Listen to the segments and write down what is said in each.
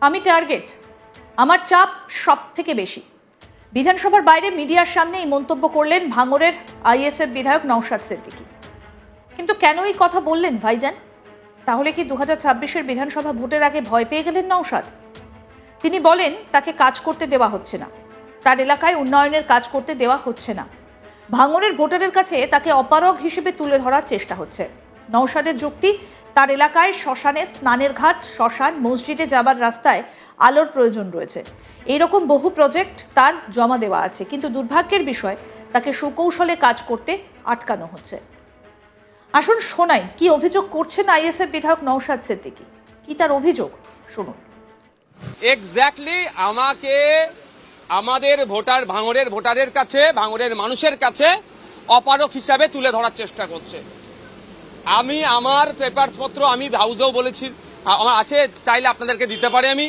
আমি টার্গেট। আমার চাপ সব থেকে বেশি। বিধানসভার বাইরে মিডিয়ার সামনে এই মন্তব্য করলেন ভাঙরের আইএসএফ বিধায়ক নওশাদ সিদ্দিকী। কিন্তু কেন এই কথা বললেন ভাইজান? তাহলে কি দু হাজার ছাব্বিশের বিধানসভা ভোটের আগে ভয় পেয়ে গেলেন নওশাদ? তিনি বলেন, তাকে কাজ করতে দেওয়া হচ্ছে না। তার এলাকায় উন্নয়নের কাজ করতে দেওয়া হচ্ছে না। ভাঙরের ভোটারের কাছে তাকে অপারগ হিসেবে তুলে ধরার চেষ্টা হচ্ছে। নওশাদের যুক্তি তার এলাকায় শ্মশানে স্নানের ঘাট, শ্মশান, মসজিদে যাবার রাস্তায় আলোর প্রয়োজন রয়েছে। এইরকম বহু প্রজেক্ট তার জমা দেওয়া আছে, কিন্তু দুর্ভাগ্যের বিষয়, তাকে সুকৌশলে কাজ করতে আটকানো হচ্ছে। আসুন শোনাই, কি অভিযোগ করছেন আইএসএফ বিধায়ক নওশাদ সিদ্দিকী? কি তার অভিযোগ? শুনুন। এক্স্যাক্টলি আমাকে আমাদের ভোটার, ভাঙড়ের ভোটারের কাছে, ভাঙড়ের মানুষের কাছে অপারক হিসাবে তুলে ধরার চেষ্টা করছে। আমি আমার পেপারস পত্র আমি হাউজেও বলেছি। আমার আছে, চাইলে আপনাদেরকে দিতে পারি আমি।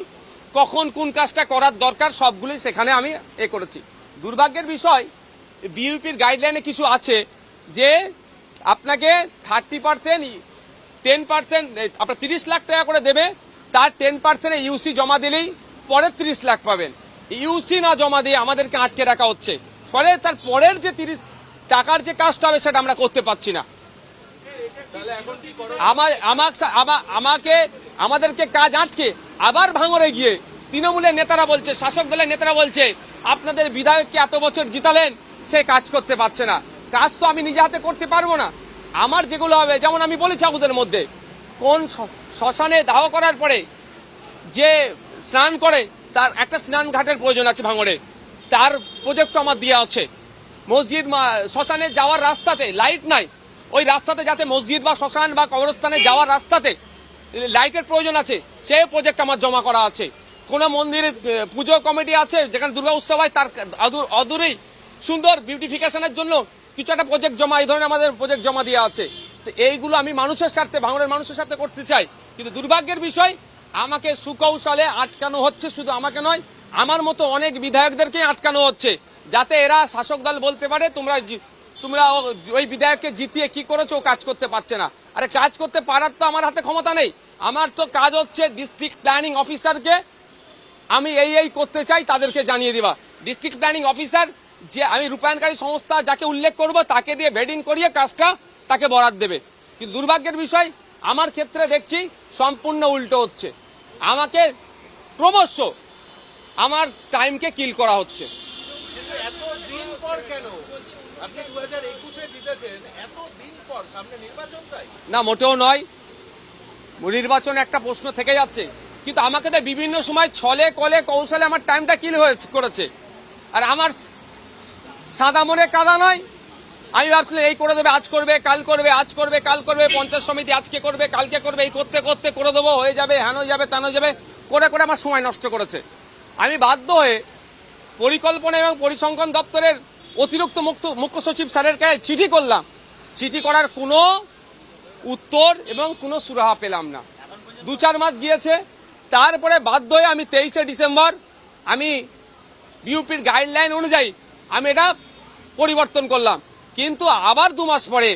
কখন কোন কাজটা করার দরকার সবগুলি সেখানে আমি এ করেছি। দুর্ভাগ্যের বিষয় বিইউপির গাইডলাইনে কিছু আছে যে আপনাকে থার্টি পার্সেন্ট টেন পার্সেন্ট আপনার তিরিশ লাখ টাকা করে দেবে, তার টেন পার্সেন্ট ইউসি জমা দিলেই পরে তিরিশ লাখ পাবেন। ইউসি না জমা দিয়ে আমাদেরকে আটকে রাখা হচ্ছে। ফলে তার পরের যে তিরিশ, টাকার যে কাজটা হবে সেটা আমরা করতে পারছি না। আমার, আমাক- আমাদেরকে কাজ আটকে আবার ভাঙরে গিয়ে তৃণমূলের নেতারা বলছে, শাসক দলের নেতারা বলছে, আপনাদের বিধায়ককে এত বছর জিতালেন, সে কাজ করতে পারছে না। কাজ তো আমি নিজে হাতে করতে পারব না। আমার যেগুলো হবে, যেমন আমি বলেছি আপনাদের মধ্যে, কোন শ্মশানে দাহ করার পরে যে স্নান করে, তার একটা স্নান ঘাটের প্রয়োজন আছে ভাঙড়ে তার প্রজেক্ট আমার দেওয়া আছে। মসজিদ শ্মশানে যাওয়ার রাস্তাতে লাইট নাই। ওই রাস্তাতে যাতে মসজিদ বা শ্মশান বা কবরস্থানে যাওয়ার রাস্তাতে লাইটের প্রয়োজন আছে, সেই প্রজেক্ট আমার জমা করা আছে। কোন মন্দিরের পুজো কমিটি আছে, যেখানে দুর্গা উৎসব হয়, তার অদূরেই সুন্দর বিউটিফিকেশনের জন্য কিছু একটা প্রজেক্ট জমা, এই ধরনের আমাদের প্রজেক্ট জমা দেওয়া আছে। তো এইগুলো আমি মানুষের স্বার্থে ভাঙড়ের মানুষের সাথে করতে চাই। কিন্তু দুর্ভাগ্যের বিষয়, আমাকে সুকৌশলে আটকানো হচ্ছে, শুধু আমাকে নয়, আমার মতো অনেক বিধায়কদেরকে আটকানো হচ্ছে। যাতে এরা শাসক দল বলতে পারে, তোমরা তোমরা ওই বিধায়ককে জিতিয়ে কি করেছ? কাজ করতে পারছে না। আরে কাজ করতে পারার তো আমার হাতে ক্ষমতা নেই। আমার তো কাজ হচ্ছে ডিস্ট্রিক্ট প্ল্যানিং অফিসারকে আমি এই এই করতে চাই, তাদেরকে জানিয়ে দিবা ডিস্ট্রিক্ট প্ল্যানিং অফিসার যে আমি রূপায়ণকারী সংস্থা যাকে উল্লেখ করব, তাকে দিয়ে ভেডিং করিয়ে কাজটা তাকে বরাদ দেবে। কিন্তু দুর্ভাগ্যের বিষয়, আমার ক্ষেত্রে দেখছি সম্পূর্ণ উল্টো হচ্ছে। আমাকে ক্রমশ আমার টাইমকে কিল করা হচ্ছে। না, মোটেও নয়। নির্বাচন একটা প্রশ্ন থেকে যাচ্ছে। কিন্তু আমাকে তো বিভিন্ন সময় ছলে, কলে, কৌশলে আমার টাইমটা কিল হয়েছে, করেছে। আর আমার সাদা মনে কাদা নয়। আমি ভাবছিলাম, এই করে দেবে, আজ করবে, কাল করবে, আজ করবে, কাল করবে, পঞ্চায়েত সমিতি আজকে করবে, কালকে করবে, এই করতে করতে, করে দেবো, হয়ে যাবে হেন যাবে তেন যাবে, করে করে আমার সময় নষ্ট করেছে। আমি বাধ্য হয়ে পরিকল্পনা এবং পরিসংখ্যান দপ্তরের অতিরিক্ত মুখ্য মুখ্য সচিব স্যারের কাছে চিঠি করলাম। চিঠি করার কোনো উত্তর এবং কোনো সুরাহা পেলাম না। দু চার মাস গিয়েছে, তারপরে বাধ্য হয়ে আমি তেইশে ডিসেম্বর, আমি বিউপির গাইডলাইন অনুযায়ী আমি এটা পরিবর্তন করলাম। কিন্তু আবার দু মাস পরে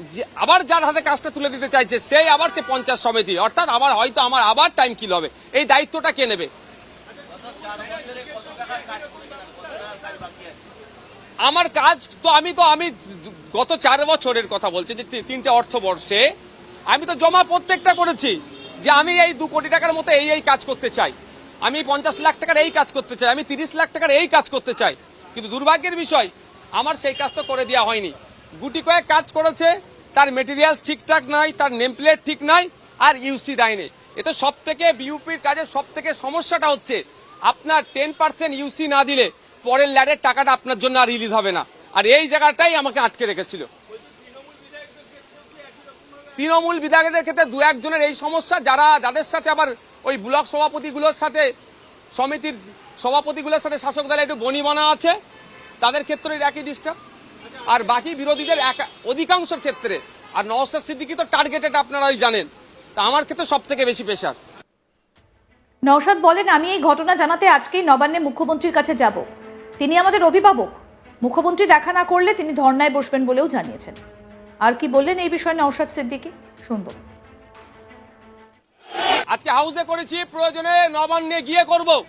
যে, আবার যার হাতে কাজটা তুলে দিতে চাইছে, সেই আবার সে পঞ্চায়েত সমিতি, অর্থাৎ আবার হয়তো আমার আবার টাইম কিল হবে। এই দায়িত্বটা কে নেবে? আমার কাজ তো আমি তো আমি গত চার বছরের কথা বলছি যে তি- তিনটে অর্থবর্ষে আমি তো জমা প্রত্যেকটা করেছি যে আমি এই দু কোটি টাকার মতো এই এই কাজ করতে চাই। আমি পঞ্চাশ লাখ টাকার এই কাজ করতে চাই, আমি তিরিশ লাখ টাকার এই কাজ করতে চাই। কিন্তু দুর্ভাগ্যের বিষয়, আমার সেই কাজ তো করে দেওয়া হয়নি। গুটি কয়েক কাজ করেছে, তার মেটেরিয়ালস ঠিকঠাক নাই, তার নেম প্লেট ঠিক নাই, আর ইউসি দেয়নি। এতে সব থেকে বিউপির কাজের সব থেকে সমস্যাটা হচ্ছে, আপনার টেন পার্সেন্ট ইউসি না দিলে পরের ল্যাডের টাকাটা আপনার জন্য আর রিলিজ হবে না। আর এই জায়গাটাই আমাকে আটকে রেখেছিল। তৃণমূল বিধায়কদের ক্ষেত্রে দু একজনের এই সমস্যা, যারা যাদের সাথে আবার ওই ব্লক সভাপতিগুলোর সাথে, সমিতির সভাপতিগুলোর সাথে শাসক দলে একটু বনিবনা আছে, তাদের ক্ষেত্রে একই ডিস্টার্ব আর বাকি বিরোধীদের এক- অধিকাংশের ক্ষেত্রে, আর নওসাদ সিদ্দিকি তো টার্গেটেড আপনারাই জানেন। তা আমার ক্ষেত্রে সব থেকে বেশি প্রেশার নওশাদ বলেন, আমি এই ঘটনা জানাতে আজকেই নবান্নে মুখ্যমন্ত্রীর কাছে যাব। তিনি আমাদের অভিভাবক। মুখ্যমন্ত্রী দেখা না করলে তিনি ধর্নায় বসবেন বলেও জানিয়েছেন। আর কি বললেন এই বিষয়ে নওশাদ সিদ্দিকী? শুনব। আজকে হাউসে করেছি, প্রয়োজনে নবান্নে গিয়ে করব।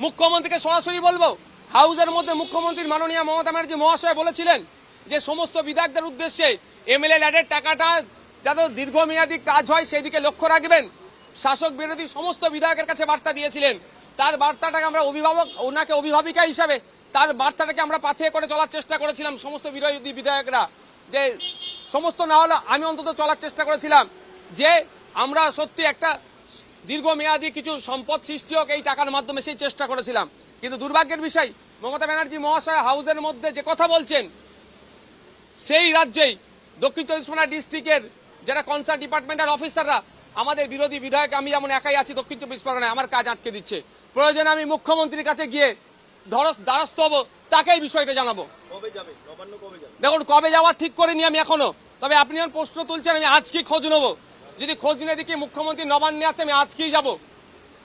মুখ্যমন্ত্রীকে সরাসরি বলব। হাউসের মধ্যে মুখ্যমন্ত্রীর মাননীয় মমতা ব্যানার্জি মহাশয় বলেছিলেন যে, সমস্ত বিধায়কদের উদ্দেশ্যে এমএলএ ল্যাডের টাকাটা যাতে দীর্ঘমেয়াদী কাজ হয় সেই দিকে লক্ষ্য রাখবেন। শাসক বিরোধী সমস্ত বিধায়কের কাছে বার্তা দিয়েছিলেন। তার বার্তাটাকে আমরা অভিভাবক, ওনাকে অভিভাবিকা হিসাবে তার বার্তাটাকে আমরা পাথিয়ে করে চলার চেষ্টা করেছিলাম সমস্ত বিরোধী বিধায়করা। যে সমস্ত না হলে আমি অন্তত চলার চেষ্টা করেছিলাম যে আমরা সত্যি একটা দীর্ঘমেয়াদী কিছু সম্পদ সৃষ্টি হোক এই টাকার মাধ্যমে সেই চেষ্টা করেছিলাম। কিন্তু দুর্ভাগ্যের বিষয়, মমতা ব্যানার্জি মহাশয় হাউসের মধ্যে যে কথা বলছেন, সেই রাজ্যেই দক্ষিণ চব্বিশ পরগনা ডিস্ট্রিক্টের যারা কনসার্ট ডিপার্টমেন্টের অফিসাররা আমাদের বিরোধী বিধায়ক, আমি যেমন একাই আছি দক্ষিণ চব্বিশ পরগনায়, আমার কাজ আটকে দিচ্ছে। প্রয়োজনে আমি মুখ্যমন্ত্রীর কাছে গিয়ে ধরস দ্বারস্থ হব তাকেই বিষয়টা জানাব। দেখুন কবে যাওয়ার ঠিক করিনি আমি এখনও। তবে আপনি যখন প্রশ্ন তুলছেন আমি আজকেই খোঁজ নেব। যদি খোঁজ নিয়ে দেখি মুখ্যমন্ত্রী নবান্নে আছে আমি আজকেই যাব।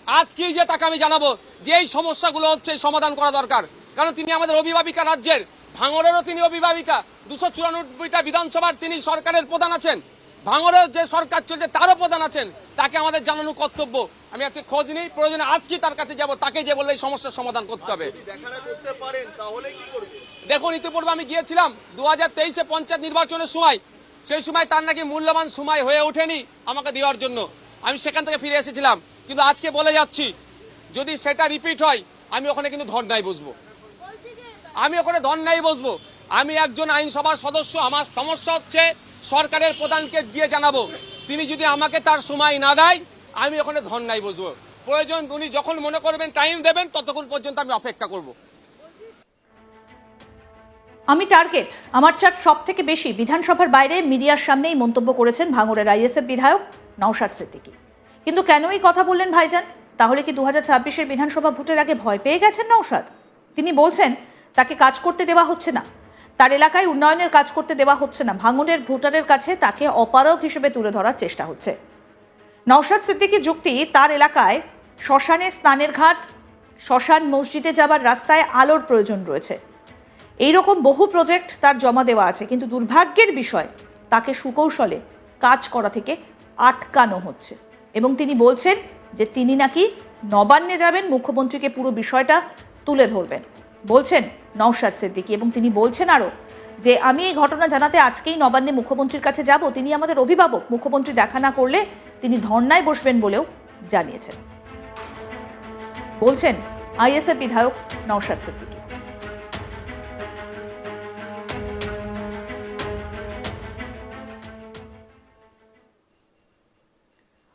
আজকেই যে তাকে আমি জানাব যে এই সমস্যাগুলো হচ্ছে সমাধান করা দরকার। কারণ তিনি আমাদের অভিভাবিকা রাজ্যের ভাঙড়েরও তিনি অভিভাবিকা। দুশো চুরানব্বইটা বিধানসভার তিনি সরকারের প্রধান আছেন। ভাঙড়ের যে সরকার চলছে তারও প্রধান আছেন। তাকে আমাদের জানানো কর্তব্য। আমি আজকে খোঁজ নিই প্রয়োজনে আজকেই তার কাছে যাব তাকে যে বললে এই সমস্যার সমাধান করতে হবে। দেখুন ইতিপূর্বে আমি গিয়েছিলাম দু হাজার তেইশে পঞ্চায়েত নির্বাচনের সময়। সেই সময় তার নাকি মূল্যবান সময় হয়ে ওঠেনি আমাকে দেওয়ার জন্য। আমি সেখান থেকে ফিরে এসেছিলাম। কিন্তু আজকে বলে যাচ্ছি যদি সেটা রিপিট হয় আমি ওখানে কিন্তু ধর্নায় বসবো। আমি ওখানে ধর্নায় বসবো। আমি একজন আইনসভার সদস্য আমার সমস্যা হচ্ছে সরকারের প্রধানকে গিয়ে জানাব। তিনি যদি আমাকে তার সময় না দেয়, আমি ওখানে ধর্নায় বসবো প্রয়োজন, উনি যখন মনে করবেন টাইম দেবেন, ততক্ষণ পর্যন্ত আমি অপেক্ষা করব। আমি টার্গেট। আমার চাপ সব থেকে বেশি। বিধানসভার বাইরে মিডিয়ার সামনেই মন্তব্য করেছেন ভাঙড়ের আইএসএফ বিধায়ক নওশাদ সিদ্দিকী। কিন্তু কেনই কথা বললেন ভাইজান? তাহলে কি দু হাজার বিধানসভা ভোটের আগে ভয় পেয়ে গেছেন নওশাদ? তিনি বলছেন, তাকে কাজ করতে দেওয়া হচ্ছে না। তার এলাকায় উন্নয়নের কাজ করতে দেওয়া হচ্ছে না। ভাঙড়ের ভোটারের কাছে তাকে অপারক হিসেবে তুলে ধরার চেষ্টা হচ্ছে। নওশাদ সিদ্দিকীর যুক্তি, তার এলাকায় শ্মশানে স্নানের ঘাট, শ্মশান মসজিদে যাবার রাস্তায় আলোর প্রয়োজন রয়েছে। এইরকম বহু প্রজেক্ট তার জমা দেওয়া আছে, কিন্তু দুর্ভাগ্যের বিষয়, তাকে সুকৌশলে কাজ করা থেকে আটকানো হচ্ছে। এবং তিনি বলছেন যে তিনি নাকি নবান্নে যাবেন, মুখ্যমন্ত্রীকে পুরো বিষয়টা তুলে ধরবেন। বলছেন নওশাদ সিদ্দিকী এবং তিনি বলছেন আরও যে, আমি এই ঘটনা জানাতে আজকেই নবান্নে মুখ্যমন্ত্রীর কাছে যাব। তিনি আমাদের অভিভাবক। মুখ্যমন্ত্রী দেখা না করলে তিনি ধর্নায় বসবেন বলেও জানিয়েছেন। বলছেন আইএসএফ বিধায়ক নওশাদ সিদ্দিকী।